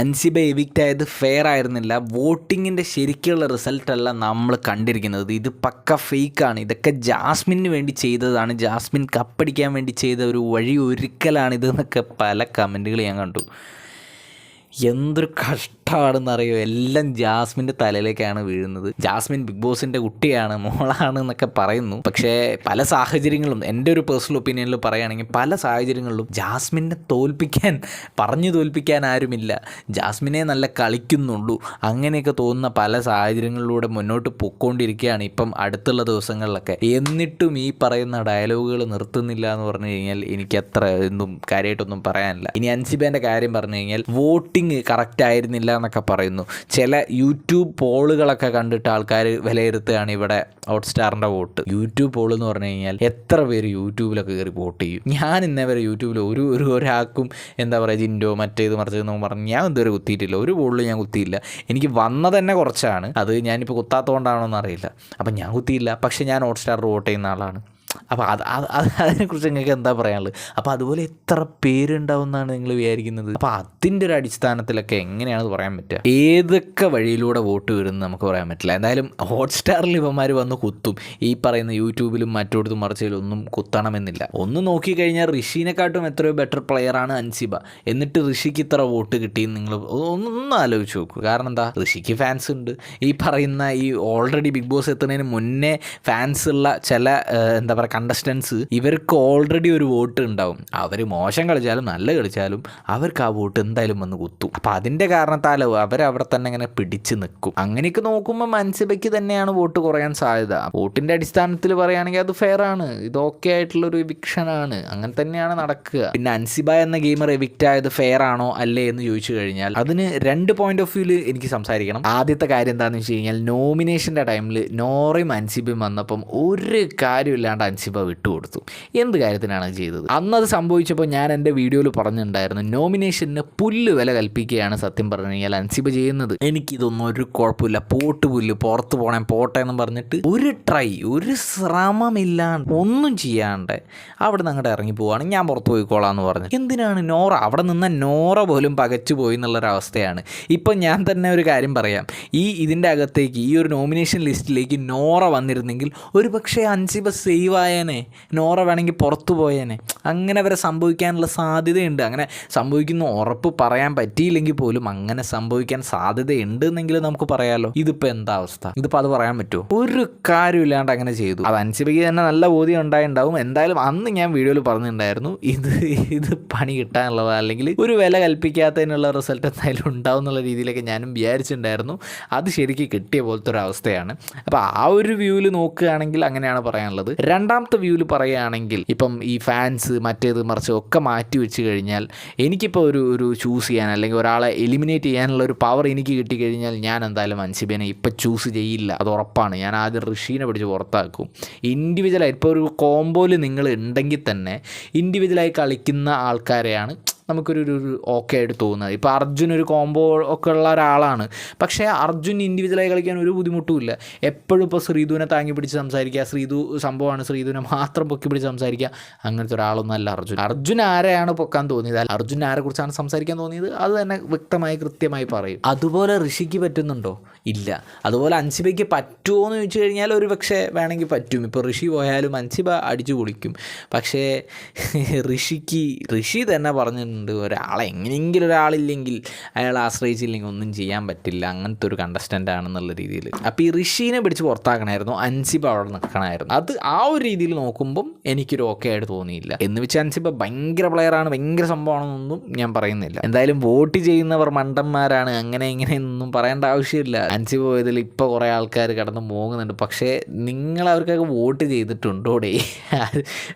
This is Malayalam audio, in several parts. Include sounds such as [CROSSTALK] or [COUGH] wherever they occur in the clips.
അൻസിബ എവിക്റ്റ് ആയത് ഫെയർ ആയിരുന്നില്ല. വോട്ടിങ്ങിന്റെ ശരിക്കുള്ള റിസൾട്ടല്ല നമ്മൾ കണ്ടിരിക്കുന്നത്. ഇത് പക്ക ഫേക്കാണ് ഇതൊക്കെ ജാസ്മിന് വേണ്ടി ചെയ്തതാണ്. ജാസ്മിൻ കപ്പടിക്കാൻ വേണ്ടി ചെയ്ത ഒരു വഴി ഒരുക്കലാണ് ഇതെന്നൊക്കെ പല കമന്റുകൾ ഞാൻ കണ്ടു. എന്തൊരു കഷ്ടമാണെന്നറിയോ? എല്ലാം ജാസ്മിന്റെ തലയിലേക്കാണ് വീഴുന്നത്. ജാസ്മിൻ ബിഗ് ബോസിന്റെ കുട്ടിയാണ് മോളാണ് എന്നൊക്കെ പറയുന്നു. പക്ഷേ പല സാഹചര്യങ്ങളും എന്റെ ഒരു പേഴ്സണൽ ഒപ്പീനിയനിൽ പറയുകയാണെങ്കിൽ പല സാഹചര്യങ്ങളിലും ജാസ്മിനെ തോൽപ്പിക്കാൻ പറഞ്ഞു തോൽപ്പിക്കാൻ ആരുമില്ല. ജാസ്മിനെ നല്ല കളിക്കുന്നുള്ളൂ. അങ്ങനെയൊക്കെ തോന്നുന്ന പല സാഹചര്യങ്ങളിലൂടെ മുന്നോട്ട് പൊക്കോണ്ടിരിക്കുകയാണ് ഇപ്പം അടുത്തുള്ള ദിവസങ്ങളിലൊക്കെ. എന്നിട്ടും ഈ പറയുന്ന ഡയലോഗുകൾ നിർത്തുന്നില്ല എന്ന് പറഞ്ഞു കഴിഞ്ഞാൽ എനിക്ക് അത്ര ഒന്നും കാര്യമായിട്ടൊന്നും പറയാനില്ല. ഇനി അൻസിബേന്റെ കാര്യം പറഞ്ഞു കഴിഞ്ഞാൽ വോട്ടിംഗ് കറക്റ്റ് ആയിരുന്നില്ല എന്നൊക്കെ പറയുന്നു. ചില യൂട്യൂബ് പോളുകളൊക്കെ കണ്ടിട്ട് ആൾക്കാർ വിലയിരുത്തുകയാണ് ഇവിടെ ഹോട്ട്സ്റ്റാറിന്റെ വോട്ട്. യൂട്യൂബ് പോൾ എന്ന് പറഞ്ഞു കഴിഞ്ഞാൽ എത്ര പേര് യൂട്യൂബിലൊക്കെ കയറി വോട്ട് ചെയ്യും? ഞാൻ ഇന്നേവരെ യൂട്യൂബിൽ ഒരു ഒരു ഒരാൾക്കും എന്താ പറയുക ജിൻഡോ മറ്റേത് മറിച്ചതെന്ന് പറഞ്ഞു ഞാൻ ഇതുവരെ കുത്തിയിട്ടില്ല. ഒരു പോളിൽ ഞാൻ കുത്തിയില്ല. എനിക്ക് വന്നത് തന്നെ കുറച്ചാണ്. അത് ഞാനിപ്പോൾ കുത്താത്തതുകൊണ്ടാണോ എന്നറിയില്ല അപ്പം ഞാൻ കുത്തിയില്ല. പക്ഷേ ഞാൻ ഹോട്ട്സ്റ്റാറിൽ വോട്ട് ചെയ്യുന്ന ആളാണ്. അപ്പോൾ അത് അത് അത് [LAUGHS] അതിനെക്കുറിച്ച് നിങ്ങൾക്ക് എന്താ പറയാനുള്ളത്? അപ്പോൾ അതുപോലെ എത്ര പേരുണ്ടാവും എന്നാണ് നിങ്ങൾ വിചാരിക്കുന്നത്? അപ്പോൾ അതിന്റെ ഒരു അടിസ്ഥാനത്തിലൊക്കെ എങ്ങനെയാണ് പറയാൻ പറ്റുക? ഏതൊക്കെ വഴിയിലൂടെ വോട്ട് വരുമെന്ന് നമുക്ക് പറയാൻ പറ്റില്ല. എന്തായാലും ഹോട്ട്സ്റ്റാറിൽ ഇവന്മാർ വന്ന് കുത്തും. ഈ പറയുന്ന യൂട്യൂബിലും മറ്റോടത്തും മറിച്ചതിലും ഒന്നും കുത്തണമെന്നില്ല. ഒന്ന് നോക്കിക്കഴിഞ്ഞാൽ ഋഷീനെക്കാട്ടും എത്രയോ ബെറ്റർ പ്ലെയറാണ് അൻസിബ. എന്നിട്ട് ഋഷിക്ക് ഇത്ര വോട്ട് കിട്ടിയെന്ന് നിങ്ങൾ ഒന്ന് ആലോചിച്ച് നോക്കൂ. കാരണം എന്താ? ഋഷിക്ക് ഫാൻസ് ഉണ്ട്. ഈ പറയുന്ന ഈ ഓൾറെഡി ബിഗ് ബോസ് എത്തുന്നതിന് മുന്നേ ഫാൻസ് ഉള്ള ചില എന്താ പറയുക കണ്ടസ്റ്റൻസ് ഇവർക്ക് ഓൾറെഡി ഒരു വോട്ട് ഉണ്ടാവും. അവർ മോശം കളിച്ചാലും നല്ല കളിച്ചാലും അവർക്ക് ആ വോട്ട് എന്തായാലും വന്ന് കുത്തും. അപ്പം അതിന്റെ കാരണത്താലോ അവരവിടെ തന്നെ ഇങ്ങനെ പിടിച്ച് നിൽക്കും. അങ്ങനെയൊക്കെ നോക്കുമ്പോൾ മൻസിബയ്ക്ക് തന്നെയാണ് വോട്ട് കുറയാൻ സാധ്യത. വോട്ടിന്റെ അടിസ്ഥാനത്തിൽ പറയുകയാണെങ്കിൽ അത് ഫെയർ ആണ്. ഇത് ഓക്കെ ആയിട്ടുള്ളൊരു എവിക്ഷനാണ് അങ്ങനെ തന്നെയാണ് നടക്കുക. പിന്നെ അൻസിബ എന്ന ഗെയിമർ എവിക്റ്റ് ആയത് ഫെയർ ആണോ അല്ലേ എന്ന് ചോദിച്ചു കഴിഞ്ഞാൽ അതിന് രണ്ട് പോയിന്റ് ഓഫ് വ്യൂവിൽ എനിക്ക് സംസാരിക്കണം. ആദ്യത്തെ കാര്യം എന്താണെന്ന് വെച്ച് കഴിഞ്ഞാൽ നോമിനേഷന്റെ ടൈമിൽ നോറയും അൻസിബയും വന്നപ്പം ഒരു കാര്യമില്ലാണ്ട് അൻസിബ വിട്ടുകൊടുത്തു എന്ത് കാര്യത്തിനാണ് ചെയ്തത്? അന്നത് സംഭവിച്ചപ്പോൾ ഞാൻ എന്റെ വീഡിയോയിൽ പറഞ്ഞിട്ടുണ്ടായിരുന്നു നോമിനേഷന് പുല്ല് വില കൽപ്പിക്കുകയാണ് സത്യം പറഞ്ഞു കഴിഞ്ഞാൽ അൻസിബ ചെയ്യുന്നത്. എനിക്കിതൊന്നും ഒരു കുഴപ്പമില്ല പോട്ട് പുല്ല് പുറത്ത് പോണേ പോട്ടെ എന്ന് പറഞ്ഞിട്ട് ഒരു ട്രൈ ഒരു ശ്രമമില്ലാണ്ട് ഒന്നും ചെയ്യാണ്ട് അവിടെ നിന്ന് അങ്ങോട്ട് ഇറങ്ങി പോവാണ് ഞാൻ പുറത്ത് പോയിക്കോളാം എന്ന് പറഞ്ഞു. എന്തിനാണ് നോറ? അവിടെ നിന്ന് നോറ പോലും പകച്ചു പോയി എന്നുള്ളൊരവസ്ഥയാണ് ഇപ്പം ഞാൻ തന്നെ ഒരു കാര്യം പറയാം. ഈ ഇതിന്റെ അകത്തേക്ക് ഈ ഒരു നോമിനേഷൻ ലിസ്റ്റിലേക്ക് നോറ വന്നിരുന്നെങ്കിൽ ഒരു പക്ഷേ അൻസിബ സേവ് ആയേനെ നോറ വേണമെങ്കിൽ പുറത്തു പോയേനെ. അങ്ങനെ വരെ സംഭവിക്കാനുള്ള സാധ്യതയുണ്ട്. അങ്ങനെ സംഭവിക്കുന്ന ഉറപ്പ് പറയാൻ പറ്റിയില്ലെങ്കിൽ പോലും അങ്ങനെ സംഭവിക്കാൻ സാധ്യതയുണ്ട് എന്നെങ്കിലും നമുക്ക് പറയാമല്ലോ ഇതിപ്പോൾ എന്താ അവസ്ഥ? ഇതിപ്പോൾ അത് പറയാൻ പറ്റുമോ ഒരു കാര്യമില്ലാണ്ട് അങ്ങനെ ചെയ്തു. അത് അനുസരിച്ച് തന്നെ നല്ല ബോധ്യം ഉണ്ടായിട്ടുണ്ടാവും എന്തായാലും അന്ന് ഞാൻ വീഡിയോയിൽ പറഞ്ഞിട്ടുണ്ടായിരുന്നു ഇത് ഇത് പണി കിട്ടാനുള്ളത് അല്ലെങ്കിൽ ഒരു വില കൽപ്പിക്കാത്തതിനുള്ള റിസൾട്ട് എന്തായാലും ഉണ്ടാവും എന്നുള്ള രീതിയിലൊക്കെ ഞാനും വിചാരിച്ചിട്ടുണ്ടായിരുന്നു. അത് ശരിക്കും കിട്ടിയ പോലത്തെ ഒരു അവസ്ഥയാണ്. അപ്പോൾ ആ ഒരു വ്യൂവിൽ നോക്കുകയാണെങ്കിൽ അങ്ങനെയാണ് പറയാനുള്ളത്. രണ്ടാമത്തെ വ്യൂവിൽ പറയുകയാണെങ്കിൽ ഇപ്പം ഈ ഫാൻസ് മറ്റേത് മറിച്ച് ഒക്കെ മാറ്റി വെച്ച് കഴിഞ്ഞാൽ എനിക്കിപ്പോൾ ഒരു ഒരു ചൂസ് ചെയ്യാൻ അല്ലെങ്കിൽ ഒരാളെ എലിമിനേറ്റ് ചെയ്യാനുള്ള ഒരു പവർ എനിക്ക് കിട്ടിക്കഴിഞ്ഞാൽ ഞാൻ എന്തായാലും അൻസിബിനെ ഇപ്പം ചൂസ് ചെയ്യില്ല. അത് ഉറപ്പാണ്. ഞാൻ ആദ്യം ഋഷീനെ പിടിച്ച് പുറത്താക്കും. ഇൻഡിവിജ്വലായി ഇപ്പോൾ ഒരു കോംബോയിൽ നിങ്ങൾ ഉണ്ടെങ്കിൽ തന്നെ ഇൻഡിവിജ്വലായി കളിക്കുന്ന ആൾക്കാരെയാണ് നമുക്കൊരു ഒരു ഓക്കെ ആയിട്ട് തോന്നുന്നത്. ഇപ്പോൾ അർജുൻ ഒരു കോംബോ ഒക്കെ ഉള്ള ഒരാളാണ്. പക്ഷേ അർജുൻ ഇൻഡിവിജ്വലായി കളിക്കാൻ ഒരു ബുദ്ധിമുട്ടുമില്ല എപ്പോഴും ഇപ്പോൾ ശ്രീധുവിനെ താങ്ങി പിടിച്ച് സംസാരിക്കുക. ശ്രീധു സംഭവമാണ് ശ്രീധുവിനെ മാത്രം പൊക്കി പിടിച്ച് സംസാരിക്കുക. അങ്ങനത്തെ ഒരാളൊന്നും അല്ല അർജുൻ. അർജുൻ ആരെയാണ് പൊക്കാൻ തോന്നിയത്? അർജുൻ ആരെ കുറിച്ചാണ് സംസാരിക്കാൻ തോന്നിയത്? അത് തന്നെ വ്യക്തമായി കൃത്യമായി പറയും. അതുപോലെ ഋഷിക്ക് പറ്റുന്നുണ്ടോ? ഇല്ല. അതുപോലെ അൻസിബയ്ക്ക് പറ്റുമോ എന്ന് ചോദിച്ചു കഴിഞ്ഞാൽ ഒരു പക്ഷേ വേണമെങ്കിൽ പറ്റും. ഇപ്പോൾ ഋഷി പോയാലും അൻസിബ അടിച്ചു പൊളിക്കും. പക്ഷേ ഋഷിക്ക് ഋഷി തന്നെ പറഞ്ഞിട്ടുണ്ട് ഒരാളെ എങ്ങനെയെങ്കിലും ഒരാളില്ലെങ്കിൽ അയാളെ ആശ്രയിച്ചില്ലെങ്കിൽ ഒന്നും ചെയ്യാൻ പറ്റില്ല. അങ്ങനത്തെ ഒരു കണ്ടസ്റ്റന്റ് ആണെന്നുള്ള രീതിയിൽ. അപ്പോൾ ഈ ഋഷീനെ പിടിച്ച് പുറത്താക്കണമായിരുന്നു അൻസിബ അവിടെ നിൽക്കണമായിരുന്നു അത് ആ ഒരു രീതിയിൽ നോക്കുമ്പം എനിക്കൊരു ഓക്കെ ആയിട്ട് തോന്നിയില്ല. എന്ന് വെച്ച് അൻസിബ ഭയങ്കര പ്ലെയറാണ് ഭയങ്കര സംഭവമാണെന്നൊന്നും ഞാൻ പറയുന്നില്ല. എന്തായാലും വോട്ട് ചെയ്യുന്നവർ മണ്ടന്മാരാണ്. അങ്ങനെ ഇങ്ങനെ ഒന്നും പറയേണ്ട ആവശ്യമില്ല. അൻസിബ പോയതിൽ ഇപ്പോൾ കുറേ ആൾക്കാർ കടന്ന് പോകുന്നുണ്ട് പക്ഷേ നിങ്ങൾ അവർക്കൊക്കെ വോട്ട് ചെയ്തിട്ടുണ്ടോടെ?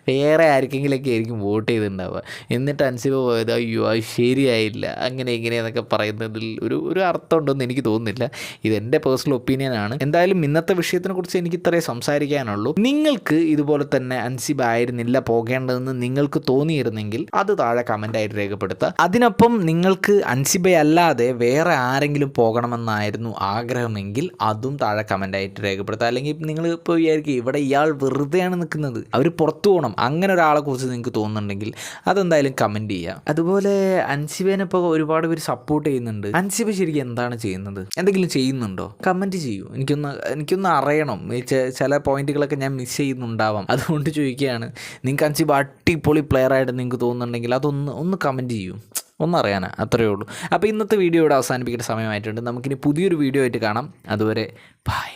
വേറെ ആർക്കെങ്കിലൊക്കെ ആയിരിക്കും വോട്ട് ചെയ്തിട്ടുണ്ടാവുക. എന്നിട്ട് അൻസിബ പോയത് അയ്യോ അത് ശരിയായില്ല. അങ്ങനെ ഇങ്ങനെയെന്നൊക്കെ പറയുന്നതിൽ ഒരു ഒരു അർത്ഥമുണ്ടെന്ന് എനിക്ക് തോന്നുന്നില്ല. ഇതെന്റെ പേഴ്സണൽ ഒപ്പീനിയനാണ് എന്തായാലും ഇന്നത്തെ വിഷയത്തിനെ കുറിച്ച് എനിക്ക് ഇത്രേ സംസാരിക്കാനുള്ളൂ. നിങ്ങൾക്ക് ഇതുപോലെ തന്നെ അൻസിബ ആയിരുന്നില്ല പോകേണ്ടതെന്ന് നിങ്ങൾക്ക് തോന്നിയിരുന്നെങ്കിൽ അത് താഴെ കമന്റായിട്ട് രേഖപ്പെടുത്തുക. അതിനൊപ്പം നിങ്ങൾക്ക് അൻസിബയല്ലാതെ വേറെ ആരെങ്കിലും പോകണമെന്നായിരുന്നു ആഗ്രഹമെങ്കിൽ അതും താഴെ കമന്റായിട്ട് രേഖപ്പെടുത്തുക. അല്ലെങ്കിൽ നിങ്ങൾ ഇപ്പോൾ വിചാരിക്കും ഇവിടെ ഇയാൾ വെറുതെയാണ് നിൽക്കുന്നത്. അവർ പുറത്തു പോകണം. അങ്ങനെ ഒരാളെ കുറിച്ച് നിങ്ങൾക്ക് തോന്നുന്നുണ്ടെങ്കിൽ അതെന്തായാലും കമന്റ് ചെയ്യുക. അതുപോലെ അൻസിബേനെ ഇപ്പോൾ ഒരുപാട് പേര് സപ്പോർട്ട് ചെയ്യുന്നുണ്ട്. അൻസിബ ശരിക്കും എന്താണ് ചെയ്യുന്നത്? എന്തെങ്കിലും ചെയ്യുന്നുണ്ടോ? കമന്റ് ചെയ്യൂ. എനിക്കൊന്ന് എനിക്കൊന്ന് അറിയണം. ചില പോയിന്റുകളൊക്കെ ഞാൻ മിസ് ചെയ്യുന്നുണ്ടാവാം. അതുകൊണ്ട് ചോദിക്കുകയാണ്. നിങ്ങൾക്ക് അൻസിബ അടിപൊളി പ്ലെയർ ആയിട്ട് നിങ്ങൾക്ക് തോന്നുന്നുണ്ടെങ്കിൽ അതൊന്ന് ഒന്ന് കമന്റ് ചെയ്യൂ. ഒന്നറിയാനാ. അത്രയേ ഉള്ളൂ. അപ്പോൾ ഇന്നത്തെ വീഡിയോ ഇവിടെ അവസാനിപ്പിക്കേണ്ട സമയമായിട്ടുണ്ട്. നമുക്കിനി പുതിയൊരു വീഡിയോ ആയിട്ട് കാണാം. അതുവരെ ബൈ